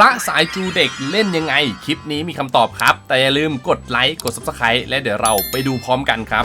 พระสายจูเด็กเล่นยังไง คลิปนี้มีคำตอบครับ แต่อย่าลืมกดไลค์ กด Subscribe และเดี๋ยวเราไปดูพร้อมกันครับ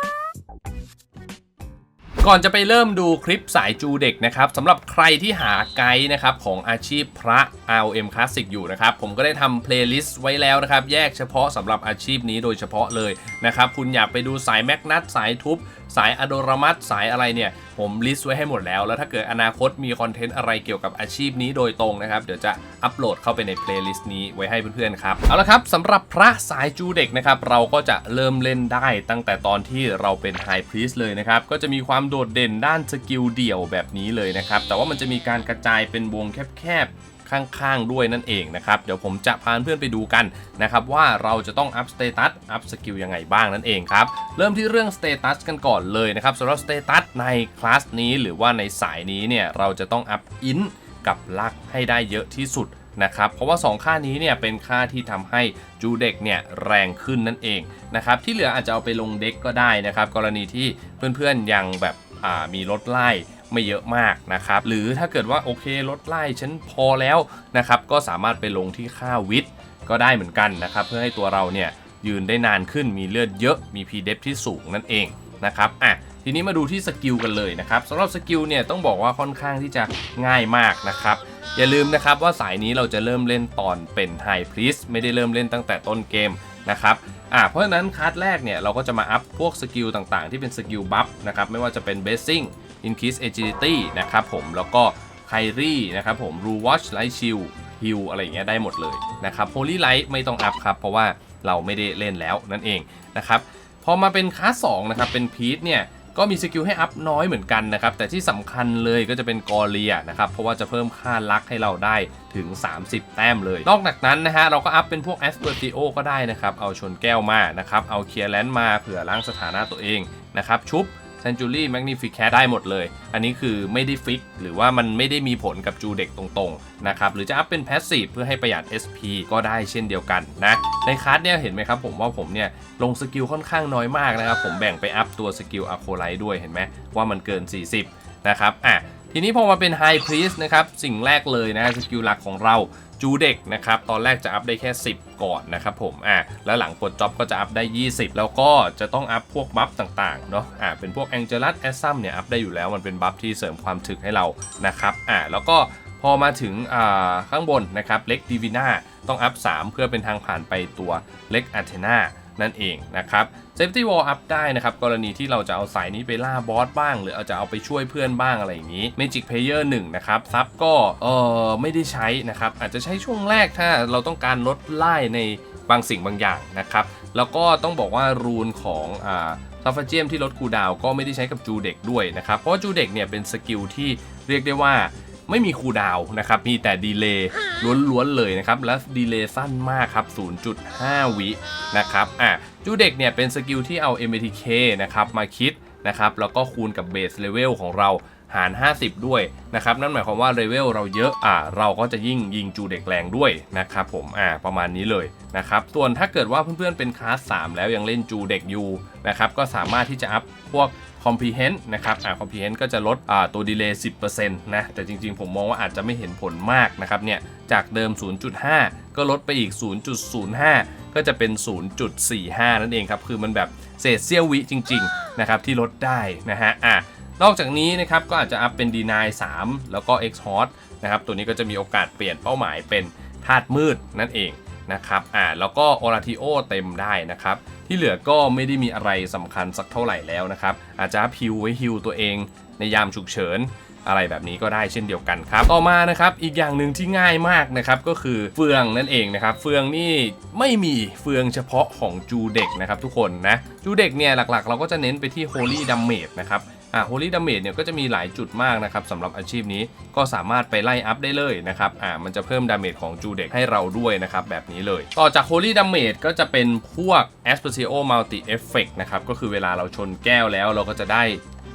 ก่อนจะไปเริ่มดูคลิปสายจูเด็กนะครับสำหรับใครที่หาไกด์นะครับของอาชีพพระ ROM Classic อยู่นะครับผมก็ได้ทำเพลย์ลิสต์ไว้แล้วนะครับแยกเฉพาะสำหรับอาชีพนี้โดยเฉพาะเลยนะครับคุณอยากไปดูสายแมกนัตสายทุบ สายอโดรมัสสายอะไรเนี่ย ผมลิสต์ไว้ให้หมดแล้ว แล้วถ้าเกิดอนาคตมีคอนเทนต์อะไรเกี่ยวกับอาชีพนี้โดยตรงนะครับ เดี๋ยวจะอัปโหลดเข้าไปในเพลย์ลิสต์นี้ไว้ให้เพื่อนๆครับ เอาละครับสำหรับพระสายจูเด็กนะครับ เราก็จะเริ่มเล่นได้ตั้งแต่ตอนที่เราเป็นไฮพรีสเลยนะครับ ก็จะมีความโดดเด่นด้านสกิลเดี่ยวแบบนี้เลยนะครับ แต่ว่ามันจะมีการกระจายเป็นวงแคบๆ ข้างๆด้วยนั่นเองนะครับ เดี๋ยวผมจะพาเพื่อนไปดูกันนะครับว่าเราจะต้องอัพสเตตัสอัพสกิลยังไงบ้างนั่นเองครับ เริ่มที่เรื่องสเตตัสกันก่อนเลยนะครับสำหรับสเตตัสในคลาสนี้หรือว่าในสายนี้เนี่ยเราจะต้องอัพอินกับลักให้ได้เยอะที่สุดนะครับเพราะว่า 2 ค่านี้เนี่ยเป็นค่าที่ทำให้จูเด็กเนี่ยแรงขึ้นนั่นเองนะครับที่เหลืออาจจะเอาไปลงเด็กก็ได้นะครับกรณีที่เพื่อนๆยังแบบมีรถไล่ ไม่เยอะมากนะครับ หรือถ้าเกิดว่าโอเคลดไล่ฉันพอแล้วนะครับ ก็สามารถไปลงที่ค่าวิทย์ก็ได้เหมือนกันนะครับ เพื่อให้ตัวเราเนี่ยยืนได้นานขึ้นมีเลือดเยอะมีพีเดฟที่สูงนั่นเองนะครับอะทีนี้มาดูที่สกิลกันเลยนะครับสำหรับสกิลเนี่ยต้องบอกว่าค่อนข้างที่จะง่ายมากนะครับ อย่าลืมนะครับว่าสายนี้เราจะเริ่มเล่นตอนเป็นไฮพรีสไม่ได้เริ่มเล่นตั้งแต่ต้นเกมนะครับอ่าเพราะฉะนั้นคัสแรกเนี่ยเราก็จะมาอัพพวกสกิลต่างๆ ที่เป็นสกิลบัฟนะครับไม่ว่าจะเป็น Basing Increase Agility นะครับผมแล้วก็ k y r i นะครับผม Rule Watch Light Shield Heal อะไรอย่างเงี้ยได้หมดเลยนะครับ Holy Light ไม่ต้องอัพครับ เพราะว่าเราไม่ได้เล่นแล้วนั่นเองนะครับพอมาเป็นคลาส2นะครับ เป็นพีทเนี่ยก็มีสกิลให้อัพน้อยเหมือนกันนะครับ แต่ที่สำคัญเลยก็จะเป็นกอเลียนะครับ เพราะว่าจะเพิ่มค่าลักให้เราได้ถึง 30 แต้มเลย นอกจากนั้นนะฮะ เราก็อัพเป็นพวกแอสเ e อร์ติโอก็ได้นะครับ เอาชนแก้วมานะครับ เอาเคลียร์แลนด์มาเผื่อล้างสถานะตัวเองนะครับ ชุบ c e n t u r y Magnificat ได้หมดเลย อันนี้คือไม่ได้ฟิก หรือว่ามันไม่ได้มีผลกับจูเด็กตรงๆนะครับหรือจะอัพเป็น Passive เพื่อให้ประหยัด SP ก็ได้เช่นเดียวกันนะในคลาสเนี่ยเห็นไหมครับผมว่าผมเนี่ยลงสกิลค่อนข้างน้อยมากนะครับผมแบ่งไปอัพตัวสกิลอะโคไลด้วยเห็นไหมว่ามันเกิน 40 นะครับอะทีนี้พอมาเป็น High Priest นะครับสิ่งแรกเลยนะสกิลหลักของเรา จูเด็กนะครับ ตอนแรกจะอัพได้แค่ 10 ก่อนนะครับผม อ่าแล้วหลังกดจ็อบก็จะอัพได้ 20 แล้วก็จะต้องอัพพวกบัฟต่างๆ เนาะอ่าเป็นพวกแองเจลัสแอสซัมเนี่ยอัพได้อยู่แล้ว มันเป็นบัฟที่เสริมความถึกให้เรา นะครับ อ่า แล้วก็พอมาถึงอ่าข้างบนนะครับ เล็กดีวิน่าต้องอัพ 3 เพื่อเป็นทางผ่านไปตัวเล็กอาเทนา นั่นเองนะครับ Safety Wall up ได้นะครับ กรณีที่เราจะเอาสายนี้ไปล่าบอสบ้าง หรือเอาจะเอาไปช่วยเพื่อนบ้างอะไรอย่างนี้ Magic Player 1นะครับซับก็เออไม่ได้ใช้นะครับ อาจจะใช้ช่วงแรกถ้าเราต้องการลดไล่ในบางสิ่งบางอย่างนะครับ แล้วก็ต้องบอกว่ารูนของอ่าซัฟเฟเจียมที่ลดคูดาวก็ไม่ได้ใช้กับจูเด็กด้วยนะครับ เพราะจูเด็กเนี่ยเป็นสกิลที่เรียกได้ว่า ไม่มีคูดาวน์นะครับ มีแต่ดีเลย์ล้วนๆเลยนะครับ และดีเลย์สั้นมากครับ 0.5 วินะครับ อะจูเด็กเนี่ยเป็นสกิลที่เอา MATK นะครับมาคิดนะครับ แล้วก็คูณกับเบสเลเวลของเรา หาร 50 ด้วยนะครับนั่นหมายความว่าเลเวลเราเยอะอ่าเราก็จะยิ่งยิงจูเด็กแรงด้วยนะครับผมอ่าประมาณนี้เลยนะครับส่วนถ้าเกิดว่าเพื่อนๆเป็นคลาส 3 แล้วยังเล่นจูเด็กอยู่นะครับก็สามารถที่จะอัพพวก comprehend นะครับอ่า comprehend ก็จะลดอ่าตัวดีเลย์10%นะแต่จริงๆ ผมมองว่าอาจจะไม่เห็นผลมากนะครับเนี่ยจากเดิม 0.5 ก็ลดไปอีก 0.05 ก็จะเป็น 0.45 นั่นเองครับ คือมันแบบเศษเสี้ยววิจริง ๆ นะครับที่ลดได้นะฮะอะ นอกจากนี้นะครับก็อาจจะอัพเป็น deny 3แล้วก็ x hot นะครับ ตัวนี้ก็จะมีโอกาสเปลี่ยนเป้าหมายเป็นธาตุมืดนั่นเองนะครับอ่าแล้วก็ oratio เต็มได้นะครับ ที่เหลือก็ไม่ได้มีอะไรสำคัญสักเท่าไหร่แล้วนะครับ อาจจะพิวไว้ฮิวตัวเองในยามฉุกเฉินอะไรแบบนี้ก็ได้เช่นเดียวกันครับ ต่อมานะครับอีกอย่างหนึ่งที่ง่ายมากนะครับก็คือเฟืองนั่นเองนะครับ เฟืองนี่ไม่มีเฟืองเฉพาะของจูเด็กนะครับทุกคนนะจูเด็กเนี่ยหลักๆ เราก็จะเน้นไปที่ Holy Damage นะครับ อ่า Holy Damage เนี่ยก็จะมีหลายจุดมากนะครับสำหรับอาชีพนี้ก็สามารถไปไล่อัพได้เลยนะครับอ่ามันจะเพิ่มดาเมจของจูเด็กให้เราด้วยนะครับแบบนี้เลย ต่อจาก Holy Damage ก็จะเป็นพวก a s p e r c i o Multi Effect นะครับก็คือเวลาเราชนแก้วแล้วเราก็จะได้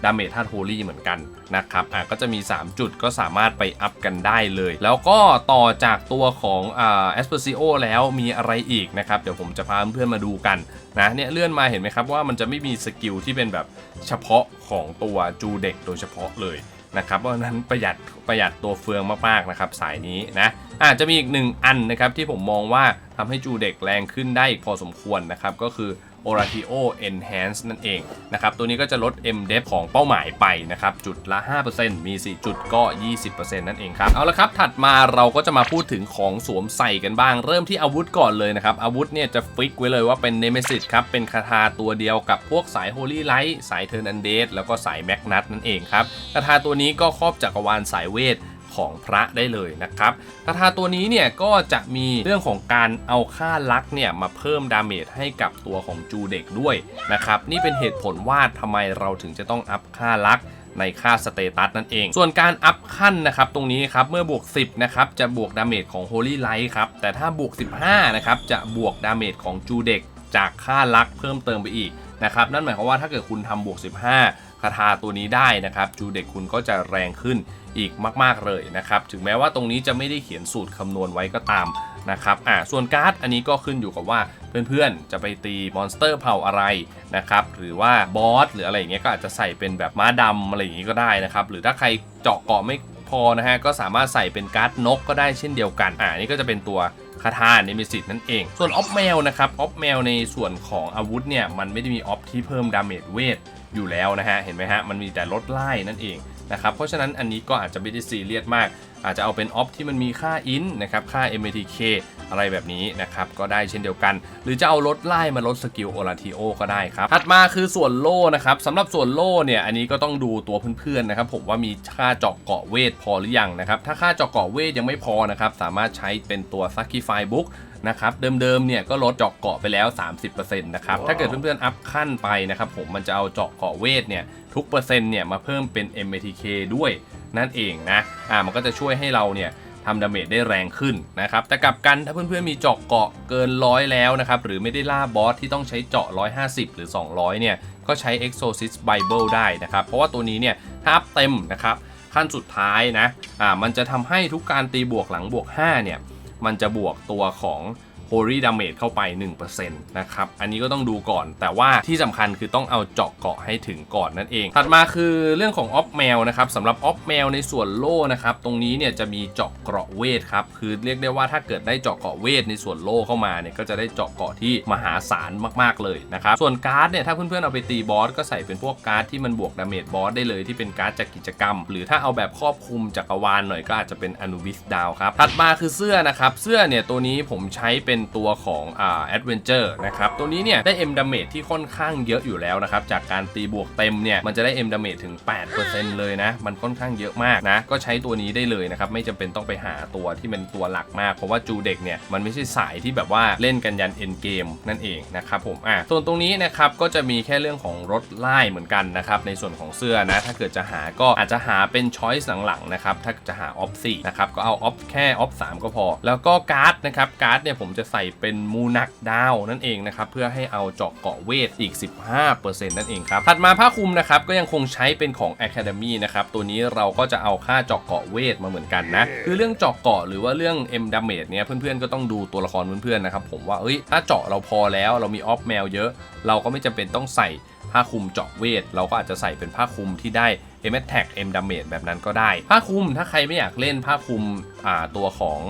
ดาเมจธาตุโฮลี่เหมือนกันนะครับอะก็จะมี 3 จุดก็สามารถไปอัพกันได้เลย แล้วก็ต่อจากตัวของอ่าเอสเปอร์ซิโอแล้วมีอะไรอีกนะครับ เดี๋ยวผมจะพาเพื่อนมาดูกันนะเนี่ยเลื่อนมาเห็นไหมครับว่ามันจะไม่มีสกิลที่เป็นแบบเฉพาะของตัวจูเด็กโดยเฉพาะเลยนะครับเพราะนั้นประหยัดประหยัดตัวเฟืองมากๆนะครับสายนี้นะอาจจะมีอีกหนึ่งอันนะครับที่ผมมองว่าทำให้จูเด็กแรงขึ้นได้อีกพอสมควรนะครับก็คือ Oratio Enhance นั่นเองนะครับตัวนี้ก็จะลด M d e p ของเป้าหมายไปนะครับจุดละ 5%มี 4 จุดก็ 20%นั่นเองครับเอาละครับถัดมาเราก็จะมาพูดถึงของสวมใส่กันบ้าง เริ่มที่อาวุธก่อนเลยนะครับอาวุธเนี่ยจะฟิกไว้เลยว่าเป็น Nemesis ครับเป็นคาถาตัวเดียวกับพวกสาย Holy Light สาย Turn Undead แล้วก็สาย Magnus นั่นเองครับคาถาตัวนี้ก็ครอบจักรวาลสายเวท ของพระได้เลยนะครับคาถาตัวนี้เนี่ยก็จะมีเรื่องของการเอาค่าลักเนี่ยมาเพิ่มดาเมจให้กับตัวของจูเด็กด้วยนะครับนี่เป็นเหตุผลว่าทำไมเราถึงจะต้องอัพค่าลักในค่าสเตตัสนั่นเอง ส่วนการอัพขั้นนะครับตรงนี้ครับเมื่อบวก 10นะครับจะบวกดาเมจของ Holy Light ครับแต่ถ้าบวก 15นะครับจะบวกดาเมจของจูเด็กจากค่าลักเพิ่มเติมไปอีกนะครับนั่นหมายความว่าถ้าเกิดคุณทำบวก 15าถาตัวนี้ได้นะครับจูเด็กคุณก็จะแรงขึ้นอีกมาก ๆเลยนะครับถึงแม้ว่าตรงนี้จะไม่ได้เขียนสูตรคำนวณไว้ก็ตามนะครับอ่าส่วนการ์ดอันนี้ก็ขึ้นอยู่กับว่าเพื่อนๆ จะไปตีมอนสเตอร์เผ่าอะไรนะครับหรือว่าบอสหรืออะไรอย่างเงี้ยก็อาจจะใส่เป็นแบบม้าดำอะไรอย่างงี้ก็ได้นะครับหรือถ้าใครเจาะเกาะไม่พอนะฮะก็สามารถใส่เป็นการ์ดนกก็ได้เช่นเดียวกันอ่านี่ก็จะเป็นตัวคาถาเนมิสิตนั่นเอง ส่วนออฟแมวนะครับออฟแมวในส่วนของอาวุธเนี่ยมันไม่ได้มีออฟที่เพิ่มดาเมจเวท อยู่แล้วนะฮะ เห็นไหมฮะ มันมีแต่ลดไล่นั่นเองนะครับ เพราะฉะนั้นอันนี้ก็อาจจะไม่ได้ซีเรียสมาก อาจจะเอาเป็นออฟที่มันมีค่าอินนะครับ ค่า MATK อะไรแบบนี้นะครับ ก็ได้เช่นเดียวกัน หรือจะเอาลดไล่มาลดสกิลโอลาทิโอก็ได้ครับ ถัดมาคือส่วนโล่นะครับสำหรับส่วนโล่เนี่ย อันนี้ก็ต้องดูตัวเพื่อนๆนะครับ ผมว่ามีค่าเจาะเกาะเวทพอหรือยังนะครับ ถ้าค่าเจาะเกาะเวทยังไม่พอนะครับ สามารถใช้เป็นตัว Sacrifice Book นะครับเดิมๆเนี่ยก็ลดเจาะเกาะไปแล้ว 30%นะครับถ้าเกิดเพื่อนๆอัพขั้นไปนะครับผมมันจะเอาเจาะเกาะเวทเนี่ยทุกเปอร์เซ็นต์เนี่ยมาเพิ่มเป็น MATK ด้วยนั่นเองนะอ่ามันก็จะช่วยให้เราเนี่ยทำดาเมจได้แรงขึ้นนะครับ แต่กลับกันถ้าเพื่อนๆมีเจาะเกาะเกินร้อยแล้วนะครับ หรือไม่ได้ล่าบอสที่ต้องใช้เจาะ 150 หรือ 200 เนี่ย ก็ใช้ Exorcist Bible ได้นะครับ เพราะว่าตัวนี้เนี่ยถ้าอัพเต็มนะครับ ขั้นสุดท้ายนะ อ่า มันจะทำให้ทุกการตีบวกหลังบวก 5 เนี่ย มันจะบวกตัวของ Holy Damage เข้าไป 1%นะครับ อันนี้ก็ต้องดูก่อน แต่ว่าที่สำคัญคือต้องเอาเจาะเกาะให้ถึงก่อนนั่นเอง ถัดมาคือเรื่องของออฟแมวนะครับสำหรับออฟแมวในส่วนโล่นะครับ ตรงนี้เนี่ยจะมีเจาะเกราะเวทครับ คือเรียกได้ว่าถ้าเกิดได้เจาะเกราะเวทในส่วนโล่เข้ามาเนี่ยก็จะได้เจาะเกราะที่มหาศาลมากๆเลยนะครับ ส่วนการ์ดเนี่ยถ้าเพื่อนๆเอาไปตีบอสก็ใส่เป็นพวกการ์ดที่มันบวกดาเมจบอสได้เลยที่เป็นการ์ดจากกิจกรรม หรือถ้าเอาแบบครอบคลุมจักรวาลหน่อยก็อาจจะเป็นอนุบิสดาวครับถัดมาคือเสื้อนะครับเสื้อเนี่ยตัวนี้ผมใช้เป็น็นตัวของอ่าแอดเวนเจอร์นะครับตัวนี้เนี่ยได้ M damage ที่ค่อนข้างเยอะอยู่แล้วนะครับจากการตีบวกเต็มเนี่ยมันจะได้ M damage ถึง 8%เลยนะมันค่อนข้างเยอะมากนะก็ใช้ตัวนี้ได้เลยนะครับไม่จำเป็นต้องไปหาตัวที่เป็นตัวหลักมาก เพราะว่าจูเด็กเนี่ยมันไม่ใช่สายที่แบบว่าเล่นกันยันเอ็นเกมนั่นเองนะครับผมอะส่วนตรงนี้นะครับก็จะมีแค่เรื่องของรถไล่เหมือนกันนะครับในส่วนของเสื้อนะถ้าเกิดจะหาก็อาจจะหาเป็นช้อยส์หลังๆนะครับถ้าจะหาออฟ4นะครับก็เอาออฟแค่ออฟ3ก็พอ แล้วก็การ์ดนะครับการ์ดเนี่ยผมจะใส่เป็นมูนักดาวนั่นเองนะครับเพื่อให้เอาเจาะเกาะเวทอีก 15%นั่นเองครับถัดมาผ้าคลุมนะครับก็ยังคงใช้เป็นของ Academy นะครับตัวนี้เราก็จะเอาค่าเจาะเกาะเวทมาเหมือนกันนะคือเรื่องเจาะเกาะหรือว่าเรื่อง M damage เนี่ยเพื่อนๆก็ต้องดูตัวละครเพื่อนๆนะครับผมว่าเอ้ยถ้าเจาะเราพอแล้วเรามีออฟแมวเยอะ เราก็ไม่จำเป็นต้องใส่ ผ้าคลุมเจาะเวท เราก็อาจจะใส่เป็นผ้าคลุมที่ได้ M attack M damage แบบนั้นก็ได้ ผ้าคลุมถ้าใครไม่อยากเล่นผ้าคลุมตัวของ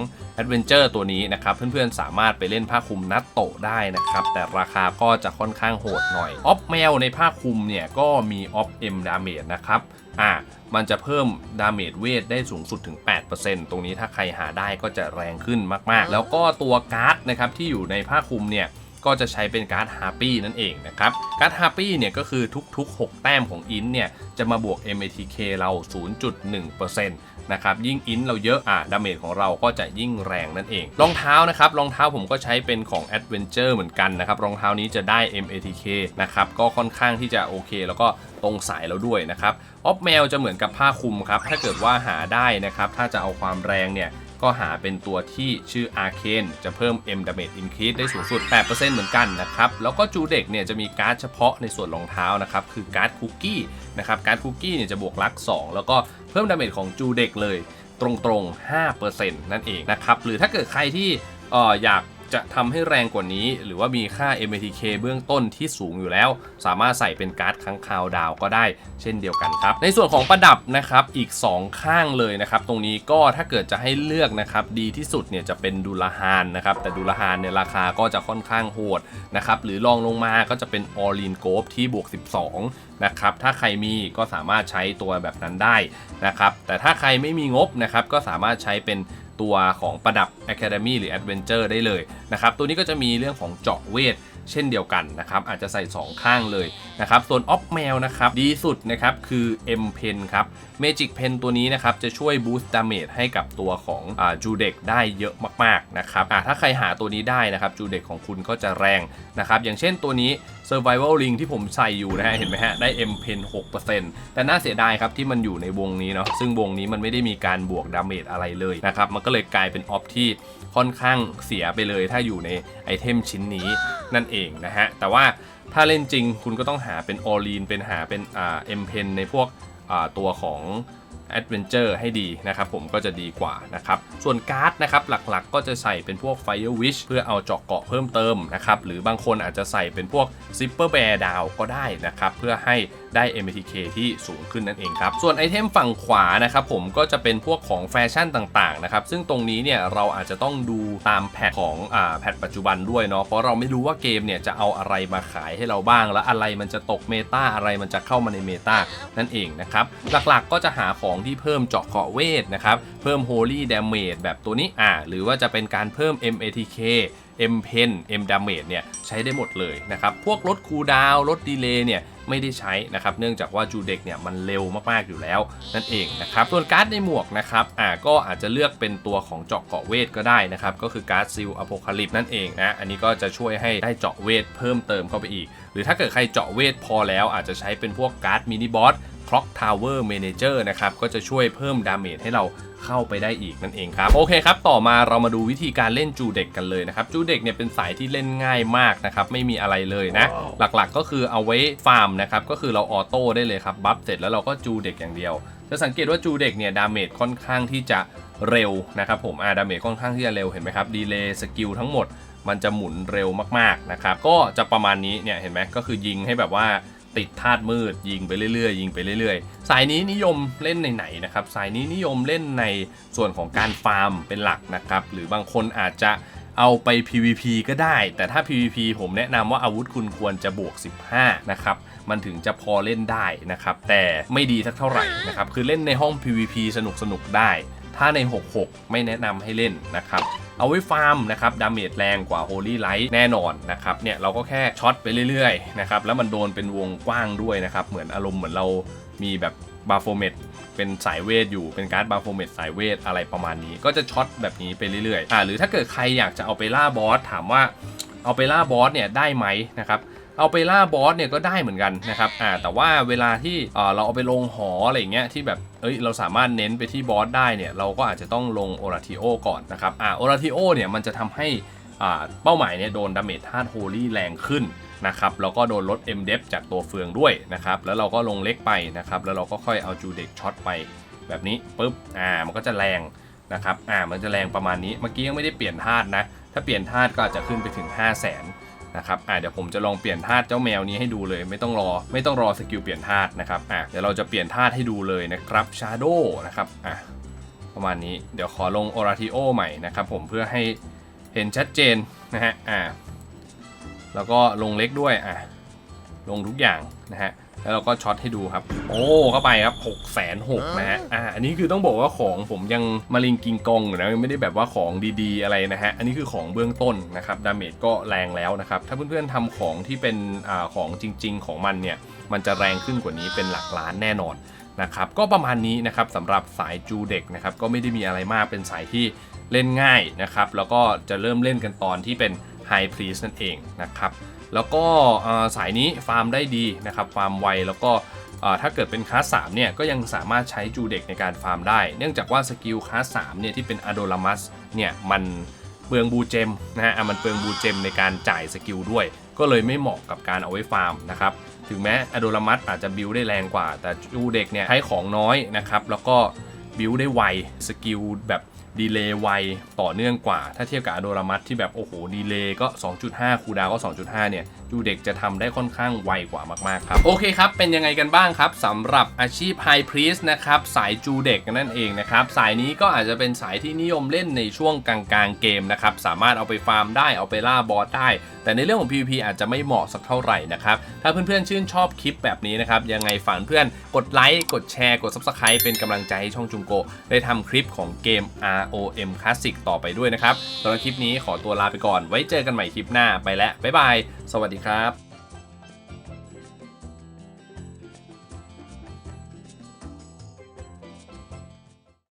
Adventure ตัวนี้นะครับ เพื่อนๆ สามารถไปเล่นผ้าคลุมนัตโตได้นะครับ แต่ราคาก็จะค่อนข้างโหดหน่อย ออฟแมวในผ้าคลุมเนี่ย ก็มีออฟ M damage นะครับอ่ามันจะเพิ่มดาเมจเวทได้สูงสุดถึง 8%ตรงนี้ถ้าใครหาได้ก็จะแรงขึ้นมากๆ แล้วก็ตัวการ์ดนะครับที่อยู่ในผ้าคลุมเนี่ย ก็จะใช้เป็นการ์ดฮาร์ปี้นั่นเองนะครับ การ์ดฮาร์ปี้เนี่ยก็คือทุก ๆ 6 แต้มของอินเนี่ยจะมาบวก MATK เรา 0.1%นะครับยิ่งอินเราเยอะอะดาเมจของเราก็จะยิ่งแรงนั่นเอง รองเท้านะครับรองเท้าผมก็ใช้เป็นของ Adventure เหมือนกันนะครับรองเท้านี้จะได้ MATK นะครับก็ค่อนข้างที่จะโอเค แล้วก็ตรงสายเราด้วยนะครับออฟแมวจะเหมือนกับผ้าคลุมครับถ้าเกิดว่าหาได้นะครับถ้าจะเอาความแรงเนี่ย ก็หาเป็นตัวที่ชื่อ Arcane จะเพิ่ม M Damage Increase ได้สูงสุด 8%เหมือนกันนะครับ แล้วก็จูเด็กเนี่ยจะมีการ์ดเฉพาะในส่วนรองเท้านะครับ คือการ์ดคุกกี้นะครับ การ์ดคุกกี้เนี่ยจะบวกลัก 2 แล้วก็เพิ่มดาเมจของจูเด็กเลยตรงๆ 5%นั่นเองนะครับ หรือถ้าเกิดใครที่อออยาก จะทำให้แรงกว่านี้ หรือว่ามีค่า MATK เบื้องต้นที่สูงอยู่แล้ว สามารถใส่เป็นการ์ดค้างคาวดาวก็ได้ เช่นเดียวกันครับ ในส่วนของประดับนะครับอีก 2 ข้างเลยนะครับ ตรงนี้ก็ถ้าเกิดจะให้เลือกนะครับดีที่สุดเนี่ยจะเป็นดูลฮานนะครับแต่ดูลฮานเนี่ยราคาก็จะค่อนข้างโหดนะครับหรือลองลงมาก็จะเป็นออลีนโกฟที่บวก 12นะครับถ้าใครมีก็สามารถใช้ตัวแบบนั้นได้นะครับแต่ถ้าใครไม่มีงบนะครับก็สามารถใช้เป็น ตัวของประดับ Academy หรือ Adventure ได้เลยนะครับ ตัวนี้ก็จะมีเรื่องของเจาะเวท เช่นเดียวกันนะครับอาจจะใส่ 2 ข้างเลยนะครับส่วน Off Mail นะครับดีสุดนะครับคือ M Pen ครับ Magic Pen ตัวนี้นะครับจะช่วย Boost Damage ให้กับตัวของอจูเด็กได้เยอะมากๆนะครับถ้าใครหาตัวนี้ได้นะครับจูเด็กของคุณก็จะแรงนะครับอย่างเช่นตัวนี้ Survival Ring ที่ผมใส่อยู่นะฮะเห็นไหมฮะได้ M Pen 6%แต่น่าเสียดายครับที่มันอยู่ในวงนี้เนาะซึ่งวงนี้มันไม่ได้มีการบวกดาเมจอะไรเลยนะครับมันก็เลยกลายเป็นออฟที่ค่อนข้างเสียไปเลยถ้าอยู่ในไอเทมชิ้นนี้นั่นเองนะฮะ แต่ว่าถ้าเล่นจริงคุณก็ต้องหาเป็นออลีนเป็นหาเป็นอ่า M Pen ในพวกอ่าตัวของ Adventure ให้ดีนะครับผมก็จะดีกว่านะครับส่วนการ์ดนะครับหลักๆ ก็จะใส่เป็นพวก Fire Wish เพื่อเอาเจาะเกาะเพิ่มเติมนะครับหรือบางคนอาจจะใส่เป็นพวก Zipper Bear ดาวก็ได้นะครับเพื่อให้ได้ MTK ที่สูงขึ้นนั่นเองครับส่วนไอเทมฝั่งขวานะครับผมก็จะเป็นพวกของแฟชั่นต่างๆนะครับซึ่งตรงนี้เนี่ยเราอาจจะต้องดูตามแพทของอ่าแพทปัจจุบันด้วยเนาะเพราะเราไม่รู้ว่าเกมเนี่ยจะเอาอะไรมาขายให้เราบ้าง แล้วอะไรมันจะตกเมตาอะไรมันจะเข้ามาในเมตานั่นเองนะครับหลักๆก็จะหาของที่เพิ่มเจาะเกาะเวทนะครับ เพิ่ม Holy Damage แบบตัวนี้อ่าหรือว่าจะเป็นการเพิ่ม MATK M Pen M Damage เนี่ยใช้ได้หมดเลยนะครับ พวกลดคูลดาวลดดีเลย์เนี่ยไม่ได้ใช้นะครับ เนื่องจากว่าจูเด็กเนี่ยมันเร็วมาก ๆ อยู่แล้วนั่นเองนะครับ ส่วนการ์ดในหมวกนะครับอ่าก็อาจจะเลือกเป็นตัวของเจาะเกาะเวทก็ได้นะครับ ก็คือการ์ดซิลอโพคาลิปนั่นเองนะ อันนี้ก็จะช่วยให้ได้เจาะเวทเพิ่มเติมเข้าไปอีก หรือถ้าเกิดใครเจาะเวทพอแล้วอาจจะใช้เป็นพวกการ์ดมินิบอส Clock Tower Manager นะครับ ก็จะช่วยเพิ่มดาเมจให้เราเข้าไปได้อีกนั่นเองครับ โอเคครับ ต่อมาเรามาดูวิธีการเล่นจูเด็กกันเลยนะครับ จูเด็กเนี่ยเป็นสายที่เล่นง่ายมากนะครับ ไม่มีอะไรเลยนะ หลักๆก็คือเอาไว้ฟาร์มนะครับ ก็คือเราออโต้ได้เลยครับ บัฟเสร็จแล้วเราก็จูเด็กอย่างเดียว จะสังเกตว่าจูเด็กเนี่ยดาเมจค่อนข้างที่จะเร็วนะครับผมอ่าดาเมจค่อนข้างที่จะเร็วเห็นไหมครับดีเลย์สกิลทั้งหมดมันจะหมุนเร็วมากๆนะครับ ก็จะประมาณนี้เนี่ยเห็นไหมก็คือยิงให้แบบว่า ติดธาตุมืด ยิงไปเรื่อยๆ ยิงไปเรื่อยๆ สายนี้นิยมเล่นในไหนนะครับ สายนี้นิยมเล่นในส่วนของการฟาร์มเป็นหลักนะครับ หรือบางคนอาจจะเอาไป PVP ก็ได้ แต่ถ้า PVP ผมแนะนำว่าอาวุธคุณควรจะบวก 15 นะครับ มันถึงจะพอเล่นได้นะครับ แต่ไม่ดีสักเท่าไหร่นะครับ คือเล่นในห้อง PVP สนุกๆ ได้ ถ้าใน 66 ไม่แนะนำให้เล่นนะครับ เอาไว้ฟาร์มนะครับ ดาเมจแรงกว่า Holy Light แน่นอนนะครับ เนี่ยเราก็แค่ช็อตไปเรื่อยๆนะครับ แล้วมันโดนเป็นวงกว้างด้วยนะครับ เหมือนอารมณ์เหมือนเรามีแบบบาโฟเมตเป็นสายเวทอยู่เป็นการ์ดบาโฟเมตสายเวทอะไรประมาณนี้ ก็จะช็อตแบบนี้ไปเรื่อยๆอ่าหรือถ้าเกิดใครอยากจะเอาไปล่าบอสถามว่าเอาไปล่าบอสเนี่ยได้ไหมนะครับ เอาไปล่าบอสเนี่ยก็ได้เหมือนกันนะครับอ่าแต่ว่าเวลาที่เอ่อเราเอาไปลงหออะไรอย่างเงี้ยที่แบบเอ้ยเราสามารถเน้นไปที่บอสได้เนี่ยเราก็อาจจะต้องลงโอราทิโอก่อนนะครับอ่าโอราทิโอเนี่ยมันจะทำให้อ่าเป้าหมายเนี่ยโดนดาเมจธาตุโฮลี่แรงขึ้นนะครับแล้วก็โดนลด M d e p จากตัวเฟืองด้วยนะครับแล้วเราก็ลงเล็กไปนะครับแล้วเราก็ค่อยเอาจูเด็กช็อตไปแบบนี้ปุ๊บอ่ามันก็จะแรงนะครับอ่ามันจะแรงประมาณนี้เมื่อกี้ยังไม่ได้เปลี่ยนธาตุนะถ้าเปลี่ยนธาตุก็อาจจะขึ้นไปถึง 5 0 0 0 0น นะครับอ่าเดี๋ยวผมจะลองเปลี่ยนธาตุเจ้าแมวนี้ให้ดูเลย ไม่ต้องรอไม่ต้องรอสกิลเปลี่ยนธาตุนะครับอ่าเดี๋ยวเราจะเปลี่ยนธาตุให้ดูเลยนะครับชาโดนะครับอ่าประมาณนี้เดี๋ยวขอลงโอราทิโอใหม่นะครับผมเพื่อให้เห็นชัดเจนนะฮะอ่าแล้วก็ลงเล็กด้วยอ่าลงทุกอย่างนะฮะ แล้วเราก็ช็อตให้ดูครับ โอ้เข้าไปครับ6กแสนหกนะฮะอ่าอันนี้คือต้องบอกว่าของผมยังมาลิงกิงกองอยู่นะยังไม่ได้แบบว่าของดีๆอะไรนะฮะอันนี้คือของเบื้องต้นนะครับดาเมจก็แรงแล้วนะครับถ้าเพื่อนๆทำของที่เป็นอ่าของจริง ๆ ของมันเนี่ยมันจะแรงขึ้นกว่านี้เป็นหลักล้านแน่นอนนะครับก็ประมาณนี้นะครับสำหรับสายจูเด็กนะครับก็ไม่ได้มีอะไรมากเป็นสายที่เล่นง่ายนะครับแล้วก็จะเริ่มเล่นกันตอนที่เป็นไฮพรีสนั่นเองนะครับ แล้วก็สายนี้ฟาร์มได้ดีนะครับฟาร์มไวแล้วก็ถ้าเกิดเป็นคลาส3เนี่ยก็ยังสามารถใช้จูเด็กในการฟาร์มได้ เนื่องจากว่าสกิลคลาส3เนี่ยที่เป็นอะโดลามัสเนี่ยมันเปลืองบูเจมนะฮะอะมันเปลืองบูเจมในการจ่ายสกิลด้วย ก็เลยไม่เหมาะกับการเอาไว้ฟาร์มนะครับถึงแม้อะโดลามัสอาจจะบิวได้แรงกว่า แต่จูเด็กเนี่ยใช้ของน้อยนะครับแล้วก็บิวได้ไวสกิลแบบ ดีเลย์ไวต่อเนื่องกว่า ถ้าเทียบกับอะโดรามัตที่แบบโอ้โหดีเลย์ก็ 2.5 คูดาวก็ 2.5 เนี่ย จูเด็กจะทำได้ค่อนข้างไวกว่ามากๆครับ โอเคครับ เป็นยังไงกันบ้างครับสำหรับอาชีพไฮพรีสนะครับ สายจูเด็กนั่นเองนะครับ สายนี้ก็อาจจะเป็นสายที่นิยมเล่นในช่วงกลางๆเกมนะครับ สามารถเอาไปฟาร์มได้เอาไปล่าบอสได้ แต่ในเรื่องของ PVP อาจจะไม่เหมาะสักเท่าไหร่นะครับ ถ้าเพื่อนๆชื่นชอบคลิปแบบนี้นะครับ ยังไงฝากเพื่อนกดไลค์กดแชร์กด Subscribe เป็นกำลังใจให้ช่องจุงโกได้ทำคลิปของเกม ROM Classic ต่อไปด้วยนะครับสำหรับคลิปนี้ขอตัวลาไปก่อน ไว้เจอกันใหม่คลิปหน้าไปแล้วบ๊ายบายสวัสดีดีครับ